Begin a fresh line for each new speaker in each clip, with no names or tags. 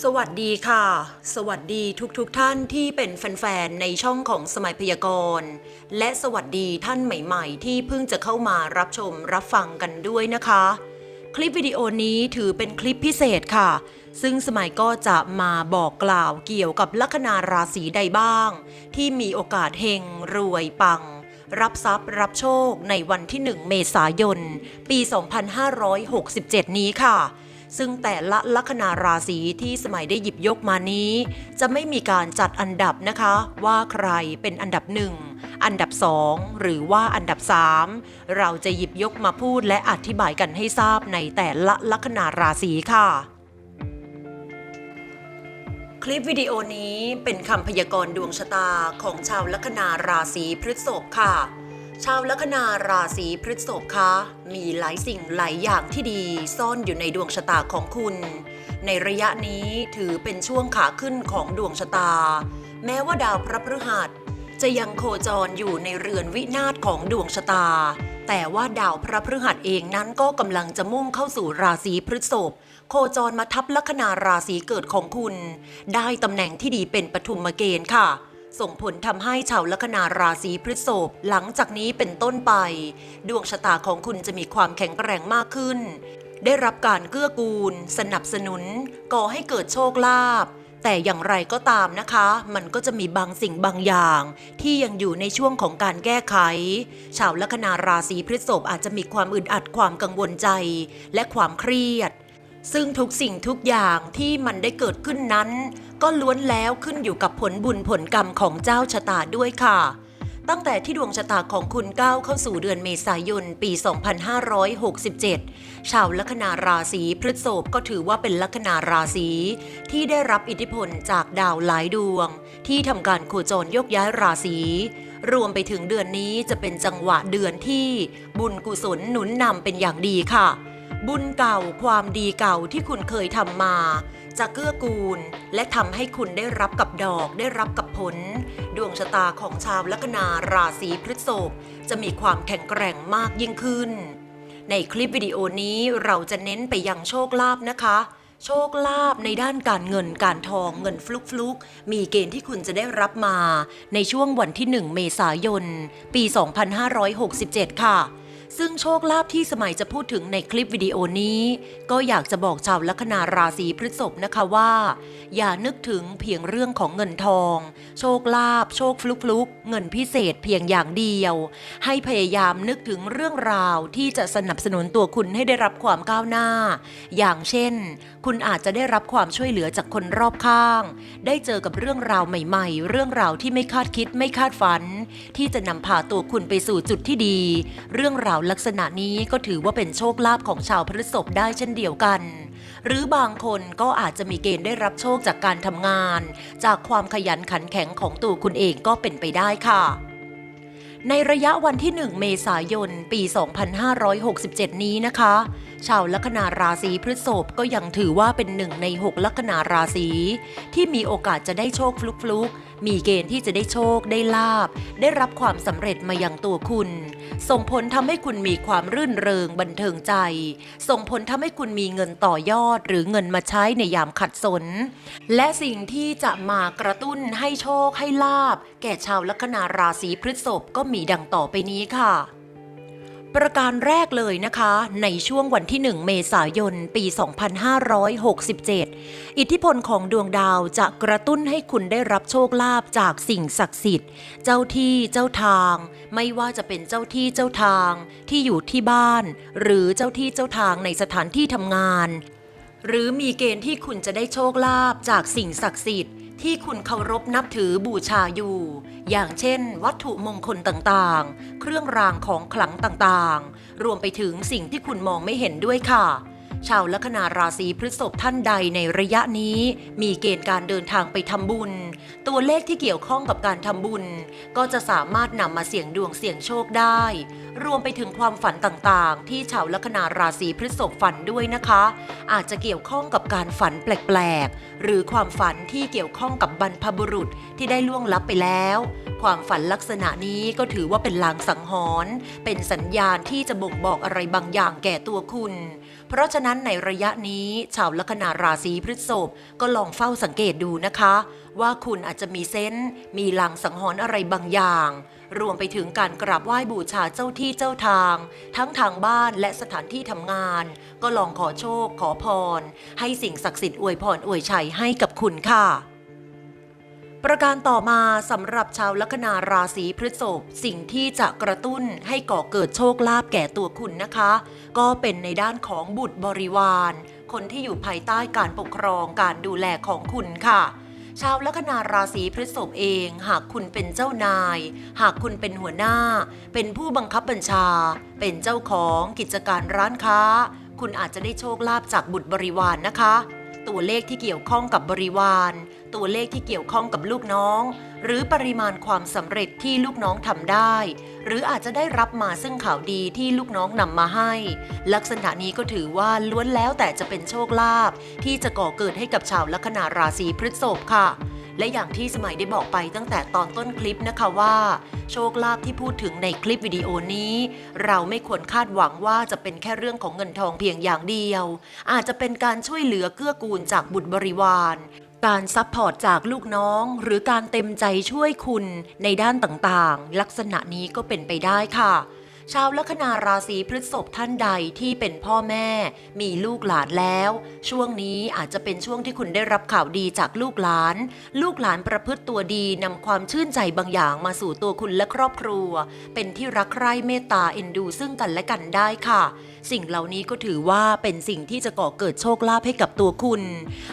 สวัสดีค่ะ สวัสดีทุกๆทท่านที่เป็นแฟนๆ ในช่องของสมัยพยากรณ์ และสวัสดีท่านใหม่ๆ ที่เพิ่งจะเข้ามารับชมรับฟังกันด้วยนะคะ คลิปวิดีโอนี้ถือเป็นคลิปพิเศษค่ะ ซึ่งสมัยก็จะมาบอกกล่าวเกี่ยวกับลัคนาราศีใดบ้าง ที่มีโอกาสเฮงรวยปัง รับทรัพย์รับโชคในวันที่ 1 เมษายน ปี 2567 นี้ค่ะ ซึ่งแต่ละลัคนาราศีที่สมัยได้หยิบยกมานี้ จะไม่มีการจัดอันดับนะคะ ว่าใครเป็นอันดับหนึ่งอันดับสองหรือว่าอันดับสามเราจะหยิบยกมาพูดและอธิบายกันให้ทราบในแต่ละลัคนาราศีค่ะคลิปวิดีโอนี้เป็นคำพยากรณ์ดวงชะตาของชาวลัคนาราศีพฤษภค่ะ ชาวลัคนาราศีพฤษภคะ มีหลายสิ่งหลายอย่างที่ดีซ่อนอยู่ในดวงชะตาของคุณ ในระยะนี้ถือเป็นช่วงขาขึ้นของดวงชะตา แม้ว่าดาวพระพฤหัสจะยังโคจรอยู่ในเรือนวินาศของดวงชะตา แต่ว่าดาวพระพฤหัสเองนั้นก็กำลังจะมุ่งเข้าสู่ราศีพฤษภโคจรมาทับลัคนาราศีเกิดของคุณ ได้ตำแหน่งที่ดีเป็นปฐุมเกณฑ์ค่ะ ส่งผลทำให้ชาวลัคนาราศีพฤษภหลังจากนี้เป็นต้นไป ดวงชะตาของคุณจะมีความแข็งแกร่งมากขึ้น ได้รับการเกื้อกูล สนับสนุนก่อให้เกิดโชคลาภแต่อย่างไรก็ตามนะคะ มันก็จะมีบางสิ่งบางอย่าง ที่ยังอยู่ในช่วงของการแก้ไข ชาวลัคนาราศีพฤษภอาจจะมีความอึดอัดความกังวลใจ และความเครียด ซึ่งทุกสิ่งทุกอย่างที่มันได้เกิดขึ้นนั้น ก็ล้วนแล้วขึ้นอยู่กับผลบุญผลกรรมของเจ้าชะตาด้วยค่ะ ตั้งแต่ที่ดวงชะตาของคุณก้าวเข้าสู่เดือนเมษายนปี 2567 ชาวลัคนาราศีพฤษภก็ถือว่าเป็นลัคนาราศีที่ได้รับอิทธิพลจากดาวหลายดวง ที่ทำการโคจรยกย้ายราศีรวมไปถึงเดือนนี้จะเป็นจังหวะเดือนที่บุญกุศลหนุนนำเป็นอย่างดีค่ะ บุญเก่าความดีเก่าที่คุณเคยทำมา จะเกื้อกูล และทำให้คุณได้รับกับดอกได้รับกับผล ดวงชะตาของชาวลัคนาราศีพฤษภจะมีความแข็งแกร่งมากยิ่งขึ้น ในคลิปวิดีโอนี้เราจะเน้นไปยังโชคลาภนะคะ โชคลาภในด้านการเงินการทองเงินฟลุกฟลุกมีเกณฑ์ที่คุณจะได้รับมา ในช่วงวันที่ 1 เมษายน ปี 2567 ค่ะ ซึ่งโชคลาภที่สมัยจะพูดถึงในคลิปวิดีโอนี้ ก็อยากจะบอกชาวลัคนาราศีพฤษภนะคะว่า อย่านึกถึงเพียงเรื่องของเงินทอง โชคลาภโชคฟลุกฟลุกเงินพิเศษเพียงอย่างเดียว ให้พยายามนึกถึงเรื่องราวที่จะสนับสนุนตัวคุณให้ได้รับความก้าวหน้า อย่างเช่น คุณอาจจะได้รับความช่วยเหลือจากคนรอบข้าง ได้เจอกับเรื่องราวใหม่ๆ เรื่องราวที่ไม่คาดคิดไม่คาดฝัน ที่จะนำพาตัวคุณไปสู่จุดที่ดี เรื่องราวลักษณะนี้ก็ถือว่าเป็นโชคลาภของชาวพฤษภได้เช่นเดียวกัน หรือบางคนก็อาจจะมีเกณฑ์ได้รับโชคจากการทำงาน จากความขยันขันแข็งของตัวคุณเองก็เป็นไปได้ค่ะในระยะวันที่ 1 เมษายน ปี 2567 นี้นะคะ ชาวลัคนาราศีพฤษภก็ยังถือว่าเป็นหนึ่งใน 6 ลัคนาราศีที่มีโอกาสจะได้โชคฟลุกๆ มีเกณฑ์ที่จะได้โชคได้ลาบ ได้รับความสำเร็จมายังตัวคุณ ส่งผลทำให้คุณมีความรื่นเริงบันเทิงใจ ส่งผลทำให้คุณมีเงินต่อยอด หรือเงินมาใช้ในยามขัดสน และสิ่งที่จะมากระตุ้นให้โชคให้ลาบ แก่ชาวลัคนาราศีพฤษภก็มีดังต่อไปนี้ค่ะ ประการแรกเลยนะคะ ในช่วงวันที่ 1 เมษายน ปี 2567 อิทธิพลของดวงดาวจะกระตุ้นให้คุณได้รับโชคลาภจากสิ่งศักดิ์สิทธิ์ เจ้าที่เจ้าทาง ไม่ว่าจะเป็นเจ้าที่เจ้าทางที่อยู่ที่บ้าน หรือเจ้าที่เจ้าทางในสถานที่ทำงาน หรือมีเกณฑ์ที่คุณจะได้โชคลาภจากสิ่งศักดิ์สิทธิ์ ที่คุณเคารพนับถือบูชาอยู่ อย่างเช่น วัตถุมงคลต่างๆ เครื่องรางของขลังต่างๆ รวมไปถึงสิ่งที่คุณมองไม่เห็นด้วยค่ะ ชาวลัคนาราศีพฤษภท่านใดในระยะนี้ มีเกณฑ์การเดินทางไปทำบุญ ตัวเลขที่เกี่ยวข้องกับการทำบุญ ก็จะสามารถนำมาเสี่ยงดวงเสี่ยงโชคได้ รวมไปถึงความฝันต่างๆ ที่ชาวลัคนาราศีพฤษภฝันด้วยนะคะ อาจจะเกี่ยวข้องกับการฝันแปลกๆ หรือความฝันที่เกี่ยวข้องกับบรรพบุรุษที่ได้ล่วงลับไปแล้ว ความฝันลักษณะนี้ก็ถือว่าเป็นลางสังหรณ์เป็นสัญญาณที่จะบ่งบอกอะไรบางอย่างแก่ตัวคุณ เพราะฉะนั้นในระยะนี้ชาวลัคนาราศีพฤษภก็ลองเฝ้าสังเกตดูนะคะ ว่าคุณอาจจะมีเซนส์มีลังสังหรณ์อะไรบางอย่าง รวมไปถึงการกราบไหว้บูชาเจ้าที่เจ้าทาง ทั้งทางบ้านและสถานที่ทำงาน ก็ลองขอโชคขอพร ให้สิ่งศักดิ์สิทธิ์อวยพรอวยชัยให้กับคุณค่ะ ประการต่อมาสำหรับชาวลัคนาราศีพฤษภสิ่งที่จะกระตุ้นให้ก่อเกิดโชคลาภแก่ตัวคุณนะคะ ก็เป็นในด้านของบุตรบริวาร คนที่อยู่ภายใต้การปกครองการดูแลของคุณค่ะ ชาวลัคนาราศีพฤษภเอง หากคุณเป็นเจ้านาย หากคุณเป็นหัวหน้า เป็นผู้บังคับบัญชา เป็นเจ้าของกิจการร้านค้า คุณอาจจะได้โชคลาภจากบุตรบริวารนะคะ ตัวเลขที่เกี่ยวข้องกับบริวาร ตัวเลขที่เกี่ยวข้องกับลูกน้อง หรือปริมาณความสำเร็จที่ลูกน้องทำได้ หรืออาจจะได้รับมาซึ่งข่าวดีที่ลูกน้องนำมาให้ ลักษณะนี้ก็ถือว่าล้วนแล้วแต่จะเป็นโชคลาภที่จะก่อเกิดให้กับชาวลัคนาราศีพฤษภค่ะและอย่างที่สมัยได้บอกไปตั้งแต่ตอนต้นคลิปนะคะว่า โชคลาภที่พูดถึงในคลิปวิดีโอนี้ เราไม่ควรคาดหวังว่าจะเป็นแค่เรื่องของเงินทองเพียงอย่างเดียว อาจจะเป็นการช่วยเหลือเกื้อกูลจากบุตรบริวาร การซัพพอร์ตจากลูกน้อง หรือการเต็มใจช่วยคุณในด้านต่างๆ ลักษณะนี้ก็เป็นไปได้ค่ะ ชาวลัคนาราศีพฤษภท่านใดที่เป็นพ่อแม่ มีลูกหลานแล้ว ช่วงนี้อาจจะเป็นช่วงที่คุณได้รับข่าวดีจากลูกหลาน ลูกหลานประพฤติตัวดีนำความชื่นใจบางอย่างมาสู่ตัวคุณและครอบครัว เป็นที่รักใคร่เมตตาเอ็นดูซึ่งกันและกันได้ค่ะ สิ่งเหล่านี้ก็ถือว่าเป็นสิ่งที่จะก่อเกิดโชคลาภให้กับตัวคุณ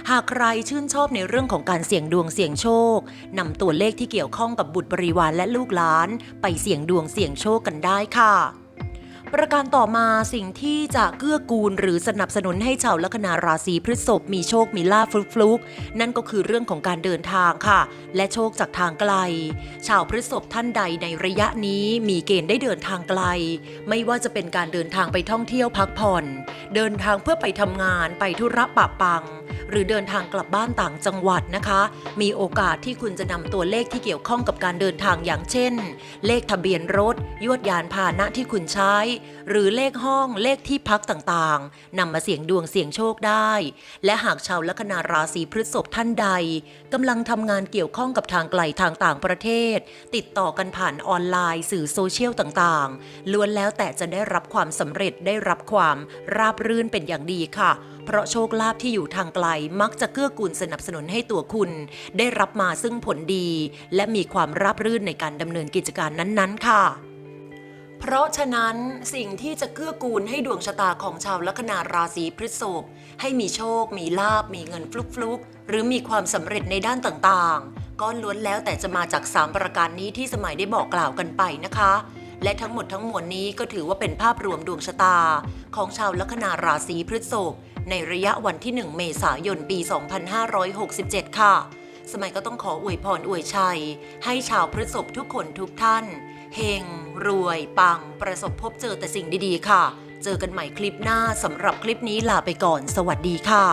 หากใครชื่นชอบในเรื่องของการเสี่ยงดวงเสี่ยงโชคนำตัวเลขที่เกี่ยวข้องกับบุตรบริวารและลูกหลาน ไปเสี่ยงดวงเสี่ยงโชคกันได้ค่ะ ประการต่อมาสิ่งที่จะเกื้อกูลหรือสนับสนุนให้ชาวลัคนาราศีพฤษภมีโชคมีลาภฟลุกๆนั่นก็คือเรื่องของการเดินทางค่ะ และโชคจากทางไกล ชาวพฤษภท่านใดในระยะนี้มีเกณฑ์ได้เดินทางไกล ไม่ว่าจะเป็นการเดินทางไปท่องเที่ยวพักผ่อน เดินทางเพื่อไปทำงานไปธุระปะปัง หรือเดินทางกลับบ้านต่างจังหวัดนะคะ มีโอกาสที่คุณจะนำตัวเลขที่เกี่ยวข้องกับการเดินทางอย่างเช่น เลขทะเบียนรถ ยวดยานพาหนะที่คุณใช้ หรือเลขห้องเลขที่พักต่างๆนำมาเสี่ยงดวงเสี่ยงโชคได้ และหากชาวลัคนาราศีพฤษภท่านใดกำลังทำงานเกี่ยวข้องกับทางไกลทางต่างประเทศ ติดต่อกันผ่านออนไลน์ สื่อโซเชียลต่างๆล้วนแล้วแต่จะได้รับความสำเร็จได้รับความราบรื่นเป็นอย่างดีค่ะ เพราะโชคลาภที่อยู่ทางไกลมักจะเกื้อกูลสนับสนุนให้ตัวคุณ ได้รับมาซึ่งผลดี และมีความราบรื่นในการดำเนินกิจการนั้นๆ ค่ะเพราะฉะนั้นสิ่งที่จะเกื้อกูลให้ดวงชะตาของชาวลัคนาราศีพฤษภให้มีโชค มีลาบ มีเงินฟลุกๆหรือมีความสำเร็จในด้านต่างๆ ก็ล้วนแล้วแต่จะมาจาก 3 ประการนี้ที่สมัยได้บอกกล่าวกันไปนะคะ และทั้งหมดทั้งมวลนี้ก็ถือว่าเป็นภาพรวมดวงชะตา ของชาวลัคนาราศีพฤษภ ในระยะวันที่ 1 เมษายนปี 2567 ค่ะ สมัยก็ต้องขออวยพรอวยชัย ให้ชาวพฤษภทุกคนทุกท่าน เฮง รวย ปัง ประสบพบเจอแต่สิ่งดีๆ ค่ะ เจอกันใหม่คลิปหน้าสำหรับคลิปนี้ลาไปก่อน สวัสดีค่ะ